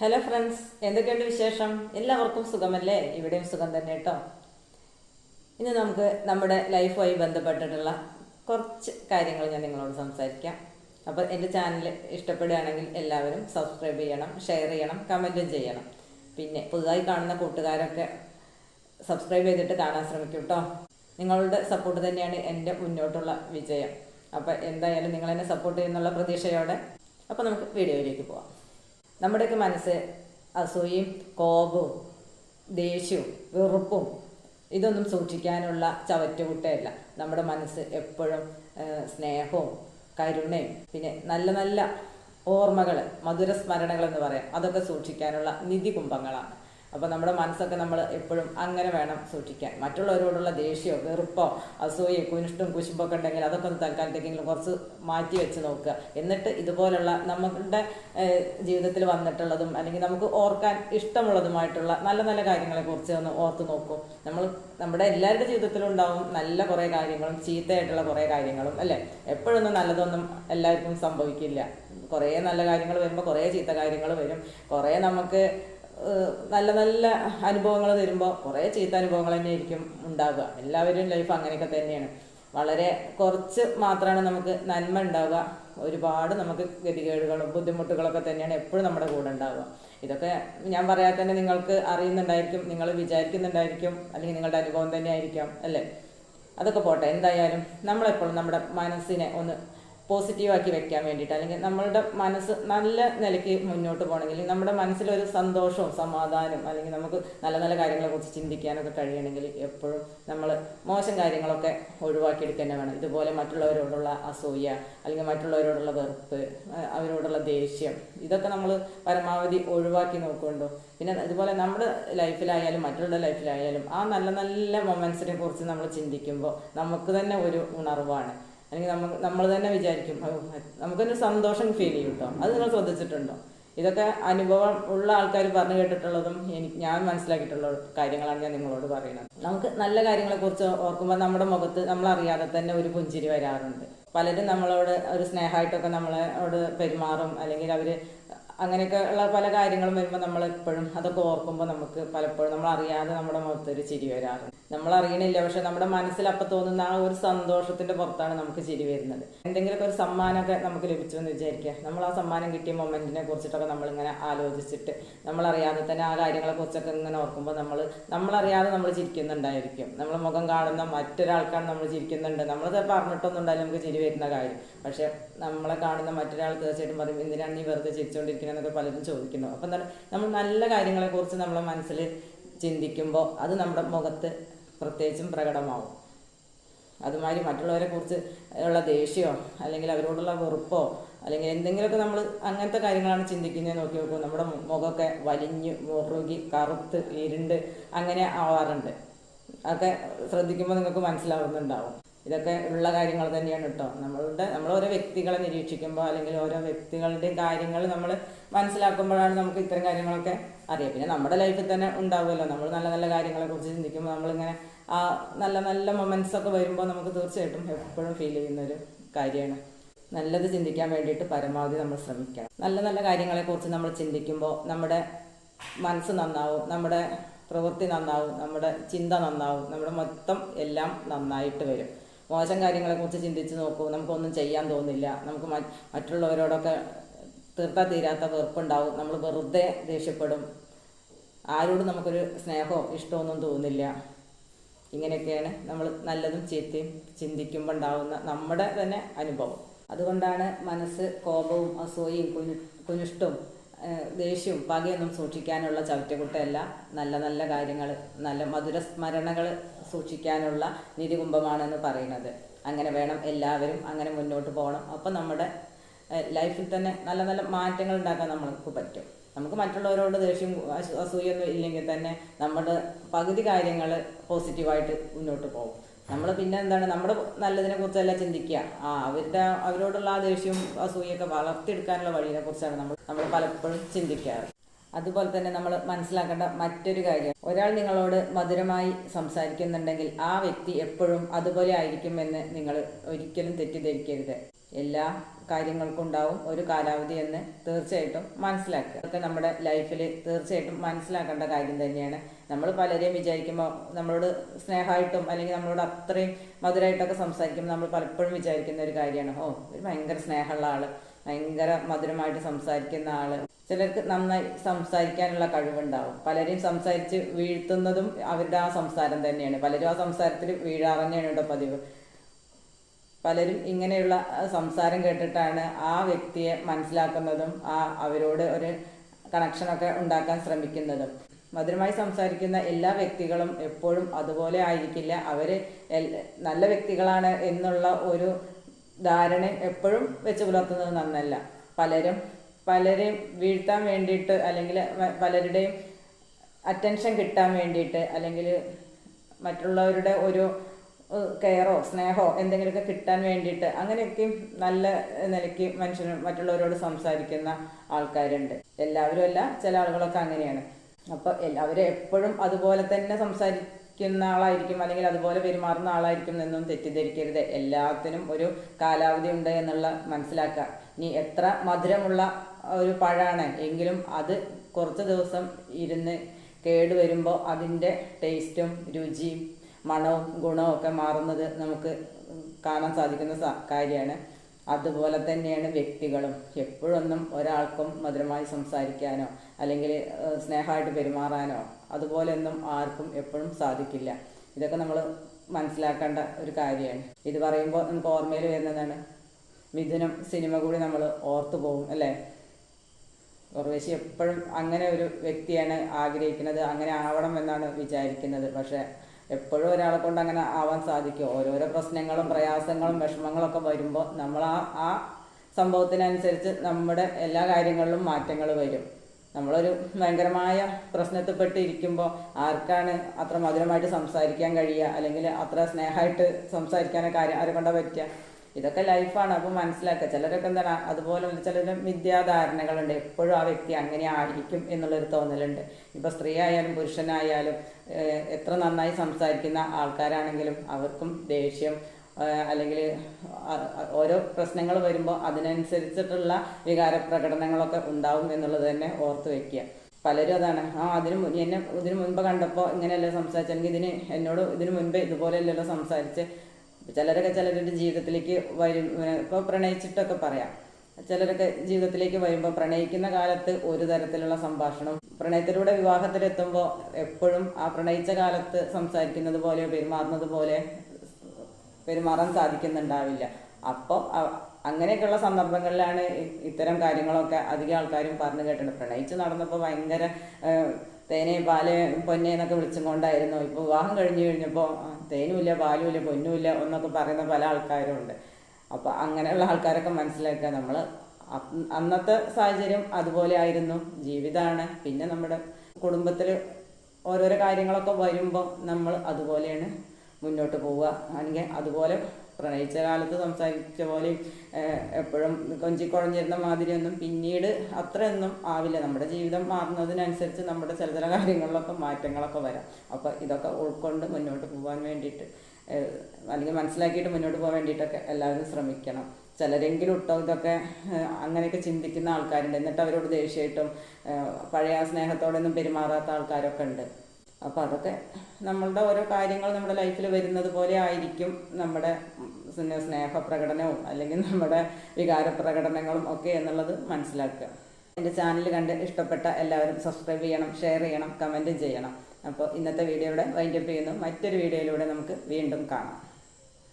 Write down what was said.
Hello friends എന്തൊക്കെയുണ്ട് വിശേഷം? എല്ലാവർക്കും സുഖമല്ലേ? ഇവിടെയും സുഖം തന്നെ കേട്ടോ. ഇന്ന് നമുക്ക് നമ്മുടെ ലൈഫുമായി ബന്ധപ്പെട്ടിട്ടുള്ള കുറച്ച് കാര്യങ്ങൾ ഞാൻ നിങ്ങളോട് സംസാരിക്കാം. അപ്പോൾ എന്റെ ചാനൽ ഇഷ്ടപ്പെടുകയാണെങ്കിൽ എല്ലാവരും സബ്സ്ക്രൈബ് ചെയ്യണം ഷെയർ ചെയ്യണം കമന്റും ചെയ്യണം. പിന്നെ പുതുതായി കാണുന്ന കൂട്ടുകാരൊക്കെ സബ്സ്ക്രൈബ് ചെയ്തിട്ട് കാണാൻ ശ്രമിക്കും കേട്ടോ നിങ്ങളുടെ സപ്പോർട്ട് തന്നെയാണ് എന്റെ മുന്നോട്ടുള്ള വിജയം. അപ്പോൾ എന്തായാലും നിങ്ങൾ എന്നെ സപ്പോർട്ട് ചെയ്യുന്നുള്ള പ്രതീക്ഷയോടെ അപ്പോൾ നമുക്ക് വീഡിയോയിലേക്ക് പോവാം. നമ്മുടെയൊക്കെ മനസ്സ് അസൂയയും കോപവും ദേഷ്യവും വെറുപ്പും ഇതൊന്നും സൂക്ഷിക്കാനുള്ള ചവറ്റുകുട്ടയല്ല. നമ്മുടെ മനസ്സ് എപ്പോഴും സ്നേഹവും കരുണയും പിന്നെ നല്ല നല്ല ഓർമ്മകൾ മധുര സ്മരണകൾ എന്ന് പറയാം. അതൊക്കെ സൂക്ഷിക്കാനുള്ള നിധി കുംഭങ്ങളാണ് അപ്പോൾ നമ്മുടെ മനസ്സൊക്കെ നമ്മൾ എപ്പോഴും അങ്ങനെ വേണം സൂക്ഷിക്കാൻ. മറ്റുള്ളവരോടുള്ള ദേഷ്യമോ വെറുപ്പോ അസൂയയോ കുനിഷ്ടം കുശുമ്പൊക്കെ ഉണ്ടെങ്കിൽ അതൊക്കെ ഒന്ന് തൽക്കാലത്തേക്കെങ്കിലും കുറച്ച് മാറ്റി വെച്ച് നോക്കുക. എന്നിട്ട് ഇതുപോലുള്ള നമ്മുടെ ജീവിതത്തിൽ വന്നിട്ടുള്ളതും അല്ലെങ്കിൽ നമുക്ക് ഓർക്കാൻ ഇഷ്ടമുള്ളതുമായിട്ടുള്ള നല്ല നല്ല കാര്യങ്ങളെ കുറിച്ച് ഒന്ന് ഓർത്ത് നോക്കും. നമ്മൾ നമ്മുടെ എല്ലാവരുടെ ജീവിതത്തിലും ഉണ്ടാവും നല്ല കുറേ കാര്യങ്ങളും ചീത്തയായിട്ടുള്ള കുറേ കാര്യങ്ങളും അല്ലേ? എപ്പോഴൊന്നും നല്ലതൊന്നും എല്ലാവർക്കും സംഭവിക്കില്ല. കുറേ നല്ല കാര്യങ്ങൾ വരുമ്പോൾ കുറേ ചീത്ത കാര്യങ്ങൾ വരും. കുറേ നമുക്ക് നല്ല നല്ല അനുഭവങ്ങൾ തരുമ്പോൾ കുറേ ചീത്ത അനുഭവങ്ങൾ തന്നെ ആയിരിക്കും ഉണ്ടാവുക. എല്ലാവരും ലൈഫ് അങ്ങനെയൊക്കെ തന്നെയാണ്. വളരെ കുറച്ച് മാത്രമാണ് നമുക്ക് നന്മ ഉണ്ടാവുക. ഒരുപാട് നമുക്ക് ഗതികേടുകളും ബുദ്ധിമുട്ടുകളൊക്കെ തന്നെയാണ് എപ്പോഴും നമ്മുടെ കൂടെ ഉണ്ടാവുക. ഇതൊക്കെ ഞാൻ പറയാതെ തന്നെ നിങ്ങൾക്ക് അറിയുന്നുണ്ടായിരിക്കും നിങ്ങൾ വിചാരിക്കുന്നുണ്ടായിരിക്കും അല്ലെങ്കിൽ നിങ്ങളുടെ അനുഭവം തന്നെ ആയിരിക്കാം അല്ലേ? അതൊക്കെ പോട്ടെ. എന്തായാലും നമ്മളെപ്പോഴും നമ്മുടെ മനസ്സിനെ ഒന്ന് പോസിറ്റീവാക്കി വെക്കാൻ വേണ്ടിയിട്ട് അല്ലെങ്കിൽ നമ്മളുടെ മനസ്സ് നല്ല നിലയ്ക്ക് മുന്നോട്ട് പോകണമെങ്കിൽ നമ്മുടെ മനസ്സിലൊരു സന്തോഷവും സമാധാനവും അല്ലെങ്കിൽ നമുക്ക് നല്ല നല്ല കാര്യങ്ങളെ കുറിച്ച് ചിന്തിക്കാനൊക്കെ കഴിയണമെങ്കിൽ എപ്പോഴും നമ്മൾ മോശം കാര്യങ്ങളൊക്കെ ഒഴിവാക്കിയെടുക്കുക തന്നെ വേണം. ഇതുപോലെ മറ്റുള്ളവരോടുള്ള അസൂയ അല്ലെങ്കിൽ മറ്റുള്ളവരോടുള്ള വെറുപ്പ് അവരോടുള്ള ദേഷ്യം ഇതൊക്കെ നമ്മൾ പരമാവധി ഒഴിവാക്കി നോക്കുന്നുണ്ടോ. പിന്നെ ഇതുപോലെ നമ്മുടെ ലൈഫിലായാലും മറ്റുള്ള ലൈഫിലായാലും ആ നല്ല നല്ല മൊമെൻസിനെ കുറിച്ച് നമ്മൾ ചിന്തിക്കുമ്പോൾ നമുക്ക് തന്നെ ഒരു ഉണർവാണ്. അല്ലെങ്കിൽ നമ്മൾ നമ്മൾ തന്നെ വിചാരിക്കും "ഓ, നമുക്കൊരു സന്തോഷം ഫീൽ ചെയ്യും കേട്ടോ അത് നിങ്ങൾ ശ്രദ്ധിച്ചിട്ടുണ്ടോ? ഇതൊക്കെ അനുഭവം ഉള്ള ആൾക്കാർ പറഞ്ഞു കേട്ടിട്ടുള്ളതും എനിക്ക് ഞാൻ മനസ്സിലാക്കിയിട്ടുള്ള കാര്യങ്ങളാണ് ഞാൻ നിങ്ങളോട് പറയുന്നത്. നമുക്ക് നല്ല കാര്യങ്ങളെ കുറിച്ച് ഓർക്കുമ്പോൾ നമ്മുടെ മുഖത്ത് നമ്മൾ അറിയാതെ തന്നെ ഒരു പുഞ്ചിരി വരാറുണ്ട്. പലരും നമ്മളോട് ഒരു സ്നേഹമായിട്ടൊക്കെ നമ്മളോട് പെരുമാറും അല്ലെങ്കിൽ അവർ അങ്ങനെയൊക്കെ ഉള്ള പല കാര്യങ്ങളും വരുമ്പോൾ നമ്മൾ എപ്പോഴും അതൊക്കെ ഓർക്കുമ്പോൾ നമുക്ക് പലപ്പോഴും നമ്മൾ അറിയാതെ നമ്മുടെ മുഖത്ത് ഒരു ചിരി വരാറുണ്ട്. നമ്മൾ അറിയണില്ല പക്ഷെ നമ്മുടെ മനസ്സിൽ അപ്പം തോന്നുന്ന ആ ഒരു സന്തോഷത്തിന്റെ പുറത്താണ് നമുക്ക് ചിരി വരുന്നത്. എന്തെങ്കിലുമൊക്കെ ഒരു സമ്മാനമൊക്കെ നമുക്ക് ലഭിച്ചു എന്ന് വിചാരിക്കുക. നമ്മൾ ആ സമ്മാനം കിട്ടിയ മൊമെന്റിനെ കുറിച്ചിട്ടൊക്കെ നമ്മളിങ്ങനെ ആലോചിച്ചിട്ട് നമ്മളറിയാതെ തന്നെ ആ കാര്യങ്ങളെ കുറിച്ചൊക്കെ ഇങ്ങനെ ഓർക്കുമ്പോൾ നമ്മൾ നമ്മൾ അറിയാതെ നമ്മൾ ചിരിക്കുന്നുണ്ടായിരിക്കും. നമ്മൾ മുഖം കാണുന്ന മറ്റൊരാൾക്കാണ് നമ്മൾ ചിരിക്കുന്നുണ്ട്. നമ്മൾ ചിലപ്പോൾ അറിഞ്ഞിട്ടൊന്നും ഉണ്ടായാലും നമുക്ക് ചിരി വരുന്ന കാര്യം. പക്ഷെ നമ്മളെ കാണുന്ന മറ്റൊരാൾ തീർച്ചയായിട്ടും പറയും എന്തിനാണ് നീ വെറുതെ ചിരിച്ചുകൊണ്ടിരിക്കുന്നതെന്നൊക്കെ പലരും ചോദിക്കുന്നു അപ്പം എന്താണ് നമ്മൾ നല്ല കാര്യങ്ങളെക്കുറിച്ച് നമ്മളെ മനസ്സിൽ ചിന്തിക്കുമ്പോൾ അത് നമ്മുടെ മുഖത്ത് പ്രത്യേകിച്ചും പ്രകടമാവും. അതുമാതിരി മറ്റുള്ളവരെ കുറിച്ച് ഉള്ള ദേഷ്യമോ അല്ലെങ്കിൽ അവരോടുള്ള വെറുപ്പോ അല്ലെങ്കിൽ എന്തെങ്കിലുമൊക്കെ നമ്മൾ അങ്ങനത്തെ കാര്യങ്ങളാണ് ചിന്തിക്കുന്നത് നോക്കി നോക്കുമ്പോൾ നമ്മുടെ മുഖമൊക്കെ വലിഞ്ഞ് മുറുകി കറുത്ത് ഇരുണ്ട് അങ്ങനെ ആവാറുണ്ട്. അതൊക്കെ ശ്രദ്ധിക്കുമ്പോൾ നിങ്ങൾക്ക് മനസ്സിലാവുന്നുണ്ടാവും. ഇതൊക്കെ ഉള്ള കാര്യങ്ങൾ തന്നെയാണ് കേട്ടോ. നമ്മളുടെ നമ്മൾ ഓരോ വ്യക്തികളെ നിരീക്ഷിക്കുമ്പോൾ അല്ലെങ്കിൽ ഓരോ വ്യക്തികളുടെയും കാര്യങ്ങൾ നമ്മൾ മനസ്സിലാക്കുമ്പോഴാണ് നമുക്ക് ഇത്തരം കാര്യങ്ങളൊക്കെ അറിയാം. പിന്നെ നമ്മുടെ ലൈഫിൽ തന്നെ ഉണ്ടാവുമല്ലോ. നമ്മൾ നല്ല നല്ല കാര്യങ്ങളെ കുറിച്ച് ചിന്തിക്കുമ്പോൾ നമ്മളിങ്ങനെ ആ നല്ല നല്ല മൊമെന്റ്സ് ഒക്കെ വരുമ്പോൾ നമുക്ക് തീർച്ചയായിട്ടും എപ്പോഴും ഫീൽ ചെയ്യുന്ന ഒരു കാര്യമാണ്. നല്ലത് ചിന്തിക്കാൻ വേണ്ടിയിട്ട് പരമാവധി നമ്മൾ ശ്രമിക്കണം. നല്ല നല്ല കാര്യങ്ങളെ കുറിച്ച് നമ്മൾ ചിന്തിക്കുമ്പോൾ നമ്മുടെ മനസ്സ് നന്നാവും നമ്മുടെ പ്രവൃത്തി നന്നാവും നമ്മുടെ ചിന്ത നന്നാവും നമ്മുടെ മൊത്തം എല്ലാം നന്നായിട്ട് വരും. മോശം കാര്യങ്ങളെക്കുറിച്ച് ചിന്തിച്ച് നോക്കൂ. നമുക്കൊന്നും ചെയ്യാൻ തോന്നില്ല. നമുക്ക് മറ്റുള്ളവരോടൊക്കെ തീർത്താ തീരാത്ത വെറുപ്പുണ്ടാവും. നമ്മൾ വെറുതെ ദേഷ്യപ്പെടും. ആരോടും നമുക്കൊരു സ്നേഹമോ ഇഷ്ടമൊന്നും തോന്നില്ല. ഇങ്ങനെയൊക്കെയാണ് നമ്മൾ നല്ലതും ചീത്തയും ചിന്തിക്കുമ്പോൾ ഉണ്ടാവുന്ന നമ്മുടെ തന്നെ അനുഭവം. അതുകൊണ്ടാണ് മനസ്സ് കോപവും അസൂയയും കുഞ്ഞു ഏഹ് ദേഷ്യവും പകയൊന്നും സൂക്ഷിക്കാനുള്ള ചവറ്റുകുട്ടയല്ല നല്ല നല്ല കാര്യങ്ങൾ നല്ല മധുര സ്മരണകൾ സൂക്ഷിക്കാനുള്ള നിധികുംഭമാണെന്ന് പറയുന്നത്. അങ്ങനെ വേണം എല്ലാവരും അങ്ങനെ മുന്നോട്ട് പോകണം. അപ്പം നമ്മുടെ ലൈഫിൽ തന്നെ നല്ല നല്ല മാറ്റങ്ങൾ ഉണ്ടാക്കാൻ നമ്മൾക്ക് പറ്റും. നമുക്ക് മറ്റുള്ളവരോട് ദേഷ്യം അസൂ- അസൂയൊന്നും ഇല്ലെങ്കിൽ തന്നെ നമ്മുടെ പകുതി കാര്യങ്ങൾ പോസിറ്റീവായിട്ട് മുന്നോട്ട് പോകും. നമ്മൾ പിന്നെ എന്താണ് നമ്മുടെ നല്ലതിനെ കുറിച്ചല്ല ചിന്തിക്കുക. ആ അവരുടെ അവരോടുള്ള ആ ദേഷ്യവും അസൂയൊക്കെ വളർത്തിയെടുക്കാനുള്ള വഴിയെ കുറിച്ചാണ് നമ്മൾ നമ്മൾ പലപ്പോഴും ചിന്തിക്കാറ്. അതുപോലെ തന്നെ നമ്മൾ മനസ്സിലാക്കേണ്ട മറ്റൊരു കാര്യം ഒരാൾ നിങ്ങളോട് മധുരമായി സംസാരിക്കുന്നുണ്ടെങ്കിൽ ആ വ്യക്തി എപ്പോഴും അതുപോലെ ആയിരിക്കുമെന്ന് നിങ്ങൾ ഒരിക്കലും തെറ്റിദ്ധരിക്കരുത്. എല്ലാ കാര്യങ്ങൾക്കും ഉണ്ടാവും ഒരു കാലാവധി എന്ന് തീർച്ചയായിട്ടും മനസ്സിലാക്കുക. അതൊക്കെ നമ്മുടെ ലൈഫിൽ തീർച്ചയായിട്ടും മനസ്സിലാക്കേണ്ട കാര്യം തന്നെയാണ്. നമ്മൾ പലരെയും വിചാരിക്കുമ്പോൾ നമ്മളോട് സ്നേഹമായിട്ടും അല്ലെങ്കിൽ നമ്മളോട് അത്രയും മധുരമായിട്ടൊക്കെ സംസാരിക്കുമ്പോൾ നമ്മൾ പലപ്പോഴും വിചാരിക്കുന്ന ഒരു കാര്യമാണ്. ഓ ഒരു ഭയങ്കര സ്നേഹമുള്ള ആൾ ഭയങ്കര മധുരമായിട്ട് സംസാരിക്കുന്ന ആൾ. ചിലർക്ക് നന്നായി സംസാരിക്കാനുള്ള കഴിവുണ്ടാവും. പലരെയും സംസാരിച്ച് വീഴ്ത്തുന്നതും അവരുടെ ആ സംസാരം തന്നെയാണ്. പലരും ആ സംസാരത്തിൽ വീഴാറന്നെയാണ് കേട്ടോ പതിവ്. പലരും ഇങ്ങനെയുള്ള സംസാരം കേട്ടിട്ടാണ് ആ വ്യക്തിയെ മനസ്സിലാക്കുന്നതും ആ അവരോട് ഒരു കണക്ഷനൊക്കെ ഉണ്ടാക്കാൻ ശ്രമിക്കുന്നതും. മധുരമായി സംസാരിക്കുന്ന എല്ലാ വ്യക്തികളും എപ്പോഴും അതുപോലെ ആയിരിക്കില്ല. അവർ നല്ല വ്യക്തികളാണ് എന്നുള്ള ഒരു ധാരണ എപ്പോഴും വെച്ച് പുലർത്തുന്നത് നന്നല്ല. പലരും പലരെയും വീഴ്ത്താൻ വേണ്ടിയിട്ട് അല്ലെങ്കിൽ പലരുടെയും അറ്റൻഷൻ കിട്ടാൻ വേണ്ടിയിട്ട് അല്ലെങ്കിൽ മറ്റുള്ളവരുടെ ഒരു കെയറോ സ്നേഹമോ എന്തെങ്കിലുമൊക്കെ കിട്ടാൻ വേണ്ടിയിട്ട് അങ്ങനെയൊക്കെയും നല്ല നിലയ്ക്ക് മനുഷ്യന് മറ്റുള്ളവരോട് സംസാരിക്കുന്ന ആൾക്കാരുണ്ട്. എല്ലാവരും അല്ല ചില ആളുകളൊക്കെ അങ്ങനെയാണ്. അപ്പോൾ എല്ലാവരും എപ്പോഴും അതുപോലെ തന്നെ സംസാരിക്കുന്ന ആളായിരിക്കും അല്ലെങ്കിൽ അതുപോലെ പെരുമാറുന്ന ആളായിരിക്കും എന്നും തെറ്റിദ്ധരിക്കരുത്. എല്ലാത്തിനും ഒരു കാലാവധി ഉണ്ട് എന്നുള്ള മനസ്സിലാക്കുക. ഇനി എത്ര മധുരമുള്ള ഒരു പഴമാണ് എങ്കിലും അത് കുറച്ച് ദിവസം ഇരുന്ന് കേട് വരുമ്പോൾ അതിന്റെ ടേസ്റ്റും രുചിയും മണവും ഗുണവും ഒക്കെ മാറുന്നത് നമുക്ക് കാണാൻ സാധിക്കുന്ന കാര്യമാണ്. അതുപോലെ തന്നെയാണ് വ്യക്തികളും. എപ്പോഴൊന്നും ഒരാൾക്കും മധുരമായി സംസാരിക്കാനോ അല്ലെങ്കിൽ സ്നേഹമായിട്ട് പെരുമാറാനോ അതുപോലെയൊന്നും ആർക്കും എപ്പോഴും സാധിക്കില്ല. ഇതൊക്കെ നമ്മൾ മനസ്സിലാക്കേണ്ട ഒരു കാര്യമാണ്. ഇത് പറയുമ്പോൾ നമുക്ക് ഓർമ്മയിൽ വരുന്നതാണ്. മിഥുനം സിനിമ കൂടി നമ്മൾ ഓർത്തു പോകും അല്ലേ? ഉർവശി എപ്പോഴും അങ്ങനെ ഒരു വ്യക്തിയാണ് ആഗ്രഹിക്കുന്നത് അങ്ങനെ ആവണം എന്നാണ് വിചാരിക്കുന്നത്. പക്ഷെ എപ്പോഴും ഒരാളെ കൊണ്ട് അങ്ങനെ ആവാൻ സാധിക്കും. ഓരോരോ പ്രശ്നങ്ങളും പ്രയാസങ്ങളും വിഷമങ്ങളൊക്കെ വരുമ്പോൾ നമ്മൾ ആ ആ സംഭവത്തിനനുസരിച്ച് നമ്മുടെ എല്ലാ കാര്യങ്ങളിലും മാറ്റങ്ങൾ വരും. നമ്മളൊരു ഭയങ്കരമായ പ്രശ്നത്തിൽപ്പെട്ട് ഇരിക്കുമ്പോൾ ആർക്കാണ് അത്ര മധുരമായിട്ട് സംസാരിക്കാൻ കഴിയുക? അല്ലെങ്കിൽ അത്ര സ്നേഹമായിട്ട് സംസാരിക്കാനൊക്കെ ആരെ കൊണ്ടാണ് പറ്റുക? ഇതൊക്കെ ലൈഫാണ് അപ്പോൾ മനസ്സിലാക്കുക ചിലരൊക്കെ എന്താണ് അതുപോലെ ചിലരുടെ മിഥ്യാധാരണകളുണ്ട്. എപ്പോഴും ആ വ്യക്തി അങ്ങനെ ആയിരിക്കും എന്നുള്ളൊരു തോന്നലുണ്ട്. ഇപ്പോൾ സ്ത്രീ ആയാലും പുരുഷനായാലും എത്ര നന്നായി സംസാരിക്കുന്ന ആൾക്കാരാണെങ്കിലും അവർക്കും ദേഷ്യം അല്ലെങ്കിൽ ഓരോ പ്രശ്നങ്ങൾ വരുമ്പോൾ അതിനനുസരിച്ചിട്ടുള്ള വികാര പ്രകടനങ്ങളൊക്കെ ഉണ്ടാവും എന്നുള്ളത് തന്നെ ഓർത്ത് വെക്കുക. പലരും അതാണ് ആ അതിന് എന്നെ ഇതിനു മുൻപ് കണ്ടപ്പോൾ ഇങ്ങനെയല്ലേ സംസാരിച്ചെങ്കിൽ ഇതിന് എന്നോട് ഇതിനു മുൻപേ ഇതുപോലെയല്ലല്ലോ സംസാരിച്ച്. ചിലരൊക്കെ ചിലരുടെ ജീവിതത്തിലേക്ക് വരും ഇപ്പോൾ പ്രണയിച്ചിട്ടൊക്കെ പറയാം. ചിലരൊക്കെ ജീവിതത്തിലേക്ക് വരുമ്പോൾ പ്രണയിക്കുന്ന കാലത്ത് ഒരു തരത്തിലുള്ള സംഭാഷണം. പ്രണയത്തിലൂടെ വിവാഹത്തിലെത്തുമ്പോൾ എപ്പോഴും ആ പ്രണയിച്ച കാലത്ത് സംസാരിക്കുന്നത് പോലെയോ പെരുമാറുന്നത് പോലെ പെരുമാറാൻ സാധിക്കുന്നുണ്ടാവില്ല. അപ്പോൾ അങ്ങനെയൊക്കെയുള്ള സന്ദർഭങ്ങളിലാണ് ഇത്തരം കാര്യങ്ങളൊക്കെ അധികം ആൾക്കാരും പറഞ്ഞു കേട്ടിട്ടുണ്ട്. പ്രണയിച്ച് നടന്നപ്പോൾ ഭയങ്കര തേനെ പാൽ പൊന്നെ എന്നൊക്കെ വിളിച്ചും കൊണ്ടായിരുന്നു. ഇപ്പോൾ വിവാഹം കഴിഞ്ഞു കഴിഞ്ഞപ്പോൾ തേനുമില്ല പാലുമില്ല പൊന്നുമില്ല എന്നൊക്കെ പറയുന്ന പല ആൾക്കാരും ഉണ്ട്. അപ്പോൾ അങ്ങനെയുള്ള ആൾക്കാരൊക്കെ മനസ്സിലാക്കുക. നമ്മൾ അന്നത്തെ സാഹചര്യം അതുപോലെ ആയിരുന്നു. ജീവിതമാണ് പിന്നെ നമ്മുടെ കുടുംബത്തിൽ ഓരോരോ കാര്യങ്ങളൊക്കെ വരുമ്പോൾ നമ്മൾ അതുപോലെയാണ് മുന്നോട്ട് പോവുക. അല്ലെങ്കിൽ അതുപോലെ പ്രണയിച്ച കാലത്ത് സംസാരിച്ച പോലെ എപ്പോഴും കൊഞ്ചി കൊഞ്ചിക്കുഴഞ്ഞിരുന്ന മാതിരിയൊന്നും പിന്നീട് അത്രയൊന്നും ആവില്ല. നമ്മുടെ ജീവിതം മാറുന്നതിനനുസരിച്ച് നമ്മുടെ ചില ചില കാര്യങ്ങളിലൊക്കെ മാറ്റങ്ങളൊക്കെ വരാം. അപ്പോൾ ഇതൊക്കെ ഉൾക്കൊണ്ട് മുന്നോട്ട് പോകാൻ വേണ്ടിയിട്ട് അല്ലെങ്കിൽ മനസ്സിലാക്കിയിട്ട് മുന്നോട്ട് പോകാൻ വേണ്ടിയിട്ടൊക്കെ എല്ലാവരും ശ്രമിക്കണം. ചിലരെങ്കിലും ഇട്ടോ ഇതൊക്കെ അങ്ങനെയൊക്കെ ചിന്തിക്കുന്ന ആൾക്കാരുണ്ട്. എന്നിട്ട് അവരോട് ദേഷ്യമായിട്ടും പഴയ ആ സ്നേഹത്തോടെയൊന്നും പെരുമാറാത്ത ആൾക്കാരൊക്കെ ഉണ്ട്. അപ്പോൾ അതൊക്കെ നമ്മളുടെ ഓരോ കാര്യങ്ങൾ നമ്മുടെ ലൈഫിൽ വരുന്നത് പോലെ ആയിരിക്കും നമ്മുടെ ഉം, പിന്നെ സ്നേഹ പ്രകടനവും അല്ലെങ്കിൽ നമ്മുടെ വികാര പ്രകടനങ്ങളും ഒക്കെ എന്നുള്ളത് മനസ്സിലാക്കുക. എന്റെ ചാനൽ കണ്ട് ഇഷ്ടപ്പെട്ട എല്ലാവരും സബ്സ്ക്രൈബ് ചെയ്യണം ഷെയർ ചെയ്യണം കമന്റും ചെയ്യണം. അപ്പോൾ ഇന്നത്തെ വീഡിയോയുടെ വൈൻഡപ്പ് ചെയ്യുന്നു. മറ്റൊരു വീഡിയോയിലൂടെ നമുക്ക് വീണ്ടും കാണാം.